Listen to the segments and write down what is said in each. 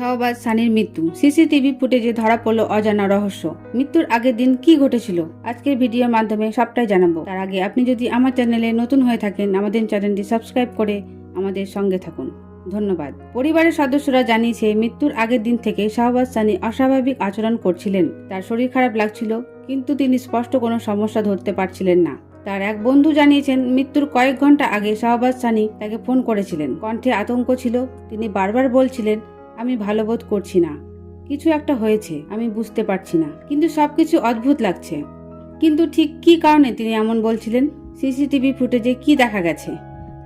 শাহবাজ সানির মৃত্যু। সিসিটিভি ফুটেজে ধরা পড়ল অজানা রহস্য। মৃত্যুর আগের দিন কি ঘটেছিল? আজকের ভিডিওর মাধ্যমে সবটাই জানাব। তার আগে আপনি যদি আমার চ্যানেলে নতুন হয়ে থাকেন, আমাদের চ্যানেলটি সাবস্ক্রাইব করে আমাদের সঙ্গে থাকুন। ধন্যবাদ। পরিবারের সদস্যরা জানিয়েছে, মৃত্যুর আগের দিন থেকে শাহবাজ সানি অস্বাভাবিক আচরণ করছিলেন। তার শরীর খারাপ লাগছিল, কিন্তু তিনি স্পষ্ট কোনো সমস্যা ধরতে পারছিলেন না। তার এক বন্ধু জানিয়েছেন, মৃত্যুর কয়েক ঘণ্টা আগে শাহবাজ সানি তাকে ফোন করেছিলেন। কণ্ঠে আতঙ্ক ছিল, তিনি বারবার বলছিলেন আমি ভালো বোধ করছি না। কিছু একটা হয়েছে, আমি বুঝতে পারছি না। কিন্তু সবকিছু অদ্ভুত লাগছে। কিন্তু ঠিক কী কারণে তিনি এমন বলছিলেন? সিসিটিভি ফুটেজে কি দেখা গেছে?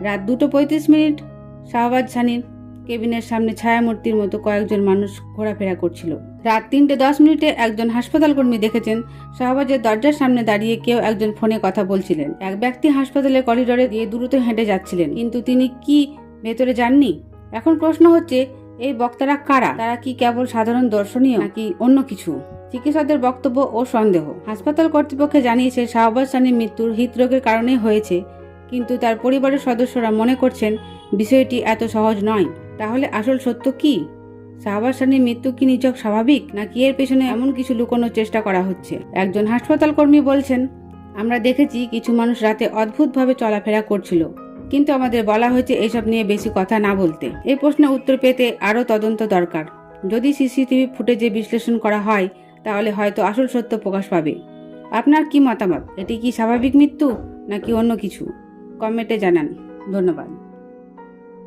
রাত দুটো পঁয়ত্রিশ মিনিট, শাহবাজ সানির কেবিনের সামনে ছায়ামূর্তির মতো কয়েকজন মানুষ ঘোরাফেরা করছিল। রাত তিনটে দশ মিনিটে একজন হাসপাতাল কর্মী দেখেছেন। শাহবাজের দরজার সামনে দাঁড়িয়ে কেউ একজন ফোনে কথা বলছিলেন। এক ব্যক্তি হাসপাতালের করিডোরে দিয়ে দ্রুত হেঁটে যাচ্ছিলেন। কিন্তু তিনি কি ভেতরে যাননি? এখন প্রশ্ন হচ্ছে এই বক্তারা কারা? তারা কি কেবল সাধারণ দর্শনীয় নাকি অন্য কিছু? চিকিৎসকদের বক্তব্য ও সন্দেহ। হাসপাতাল কর্তৃপক্ষ জানিয়েছে, শাহবাজ সানির মৃত্যুর হৃদরোগের কারণে হয়েছে, কিন্তু তার পরিবারের সদস্যরা মনে করছেন, বিষয়টি এত সহজ নয়। তাহলে আসল সত্য কি? শাহবাজ সানির মৃত্যু কি নিচক স্বাভাবিক, নাকি এর পেছনে এমন কিছু লুকোনোর চেষ্টা করা হচ্ছে? একজন হাসপাতাল কর্মী বলছেন, আমরা দেখেছি কিছু মানুষ রাতে অদ্ভুতভাবে চলাফেরা করছিল। কিন্তু আমাদের বলা হয়েছে এসব নিয়ে বেশি কথা না বলতে। এই প্রশ্নের উত্তর পেতে আরও তদন্ত দরকার। যদি সিসিটিভি ফুটেজে বিশ্লেষণ করা হয়, তাহলে হয়তো আসল সত্য প্রকাশ পাবে। আপনার কি মতামত? এটি কি স্বাভাবিক মৃত্যু, নাকি অন্য কিছু? কমেন্টে জানান। ধন্যবাদ।